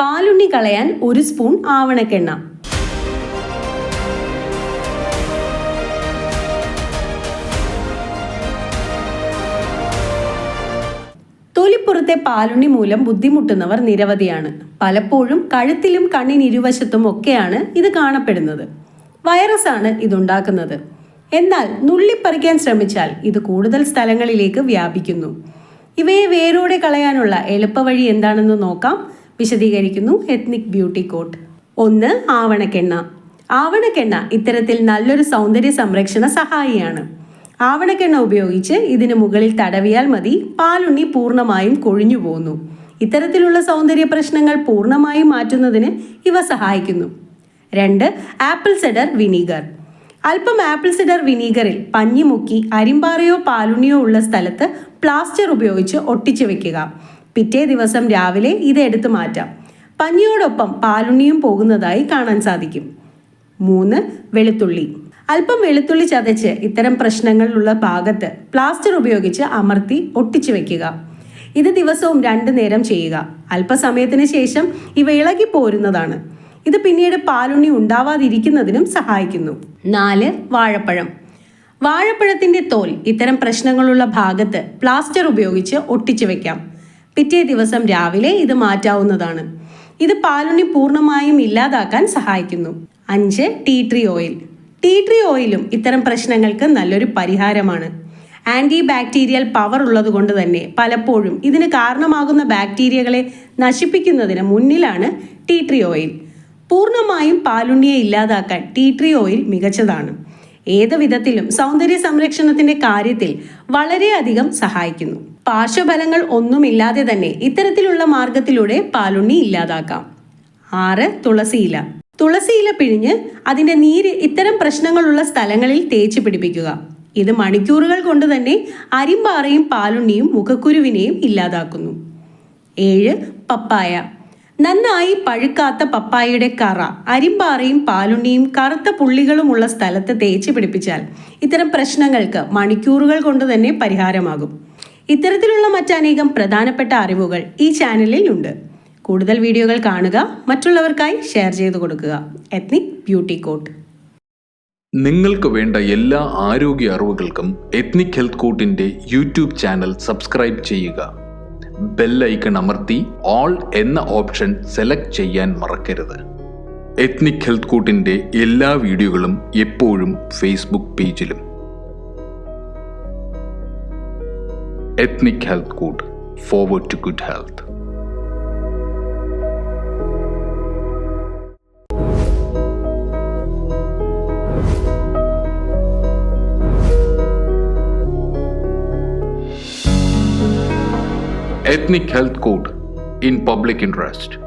പാലുണ്ണി കളയാൻ ഒരു സ്പൂൺ ആവണക്കെണ്ണ. തൊലിപ്പുറത്തെ പാലുണ്ണി മൂലം ബുദ്ധിമുട്ടുന്നവർ നിരവധിയാണ്. പലപ്പോഴും കഴുത്തിലും കണ്ണിനിരുവശത്തും ഒക്കെയാണ് ഇത് കാണപ്പെടുന്നത്. വൈറസാണ് ഇതുണ്ടാക്കുന്നത്. എന്നാൽ നുള്ളിപ്പറിക്കാൻ ശ്രമിച്ചാൽ ഇത് കൂടുതൽ സ്ഥലങ്ങളിലേക്ക് വ്യാപിക്കുന്നു. ഇവയെ വേരോടെ കളയാനുള്ള എളുപ്പവഴി എന്താണെന്ന് നോക്കാം. വിശദീകരിക്കുന്നു എത്നിക് ബ്യൂട്ടി കോട്ട് ഒന്ന് ആവണക്കെണ്ണ. ആവണക്കെണ്ണ ഇത്തരത്തിൽ നല്ലൊരു സൗന്ദര്യ സംരക്ഷണ സഹായിയാണ്. ആവണക്കെണ്ണ ഉപയോഗിച്ച് ഇതിന് മുകളിൽ തടവിയാൽ മതി പാലുണ്ണി പൂർണമായും കൊഴിഞ്ഞു പോകുന്നു ഇത്തരത്തിലുള്ള സൗന്ദര്യ പ്രശ്നങ്ങൾ പൂർണമായും മാറ്റുന്നതിന് ഇവ സഹായിക്കുന്നു. രണ്ട് ആപ്പിൾ സെഡർ വിനീഗർ. അല്പം ആപ്പിൾ സിഡർ വിനീഗറിൽ പഞ്ഞിമുക്കി അരിമ്പാറയോ പാലുണ്ണിയോ ഉള്ള സ്ഥലത്ത് പ്ലാസ്റ്റർ ഉപയോഗിച്ച് ഒട്ടിച്ചു വെക്കുക. പിറ്റേ ദിവസം രാവിലെ ഇത് എടുത്തു മാറ്റാം. പഞ്ഞിയോടൊപ്പം പാലുണ്ണിയും പോകുന്നതായി കാണാൻ സാധിക്കും. മൂന്ന് വെളുത്തുള്ളി. അല്പം വെളുത്തുള്ളി ചതച്ച് ഇത്തരം പ്രശ്നങ്ങളിലുള്ള ഭാഗത്ത് പ്ലാസ്റ്റർ ഉപയോഗിച്ച് അമർത്തി ഒട്ടിച്ചു വെക്കുക. ഇത് ദിവസവും രണ്ടു നേരം ചെയ്യുക. അല്പസമയത്തിന് ശേഷം ഇവ ഇളകി പോരുന്നതാണ്. ഇത് പിന്നീട് പാലുണ്ണി ഉണ്ടാവാതിരിക്കുന്നതിനും സഹായിക്കുന്നു. നാല് വാഴപ്പഴം. വാഴപ്പഴത്തിന്റെ തോൽ ഇത്തരം പ്രശ്നങ്ങളുള്ള ഭാഗത്ത് പ്ലാസ്റ്റർ ഉപയോഗിച്ച് ഒട്ടിച്ചു വെക്കാം. പിറ്റേ ദിവസം രാവിലെ ഇത് മാറ്റാവുന്നതാണ്. ഇത് പാലുണ്ണി പൂർണമായും ഇല്ലാതാക്കാൻ സഹായിക്കുന്നു. അഞ്ച് tea tree oil. Tea tree ഓയിലും ഇത്തരം പ്രശ്നങ്ങൾക്ക് നല്ലൊരു പരിഹാരമാണ്. ആന്റി ബാക്ടീരിയൽ പവർ ഉള്ളതുകൊണ്ട് തന്നെ പലപ്പോഴും ഇതിന് കാരണമാകുന്ന ബാക്ടീരിയകളെ നശിപ്പിക്കുന്നതിന് മുന്നിലാണ് ടീ ട്രീ ഓയിൽ. പൂർണമായും പാലുണ്ണിയെ ഇല്ലാതാക്കാൻ ടീ ട്രീ ഓയിൽ മികച്ചതാണ്. ഏത് വിധത്തിലും സൗന്ദര്യ സംരക്ഷണത്തിന്റെ കാര്യത്തിൽ വളരെയധികം സഹായിക്കുന്നു. പാർശ്വഫലങ്ങൾ ഒന്നുമില്ലാതെ തന്നെ ഇത്തരത്തിലുള്ള മാർഗത്തിലൂടെ പാലുണ്ണി ഇല്ലാതാക്കാം. ആറ് തുളസിയില. തുളസിയില പിഴിഞ്ഞ് അതിന്റെ നീര് ഇത്തരം പ്രശ്നങ്ങളുള്ള സ്ഥലങ്ങളിൽ തേച്ച് പിടിപ്പിക്കുക. ഇത് മണിക്കൂറുകൾ കൊണ്ട് തന്നെ അരിമ്പാറയും പാലുണ്ണിയും മുഖക്കുരുവിനെയും ഇല്ലാതാക്കുന്നു. ഏഴ് പപ്പായ. നന്നായി പഴുക്കാത്ത പപ്പായയുടെ കറ അരിമ്പാറയും പാലുണ്ണിയും കറുത്ത പുള്ളികളുമുള്ള സ്ഥലത്ത് തേച്ച് പിടിപ്പിച്ചാൽ ഇത്തരം പ്രശ്നങ്ങൾക്ക് മണിക്കൂറുകൾ കൊണ്ട് തന്നെ പരിഹാരമാകും. ഇത്തരത്തിലുള്ള മറ്റനേകം പ്രധാനപ്പെട്ട അറിവുകൾ ഈ ചാനലിൽ ഉണ്ട് കൂടുതൽ വീഡിയോകൾ കാണുക മറ്റുള്ളവർക്കായി ഷെയർ ചെയ്തു കൊടുക്കുക. എത്നിക് ബ്യൂട്ടി കോട്ട് നിങ്ങൾക്ക് വേണ്ട എല്ലാ ആരോഗ്യ അറിവുകൾക്കും എത്നിക് ഹെൽത്ത് കോട്ടിന്റെ യൂട്യൂബ് ചാനൽ സബ്സ്ക്രൈബ് ചെയ്യുക. ബെല്ലൈക്കൺ അമർത്തി ഓൾ എന്ന ഓപ്ഷൻ സെലക്ട് ചെയ്യാൻ മറക്കരുത്. എത്നിക് ഹെൽത്ത് കൂട്ടിന്റെ എല്ലാ വീഡിയോകളും എപ്പോഴും ഫേസ്ബുക്ക് പേജിലും Ethnic Health Code Forward to Good Health. Ethnic Health Code in Public Interest.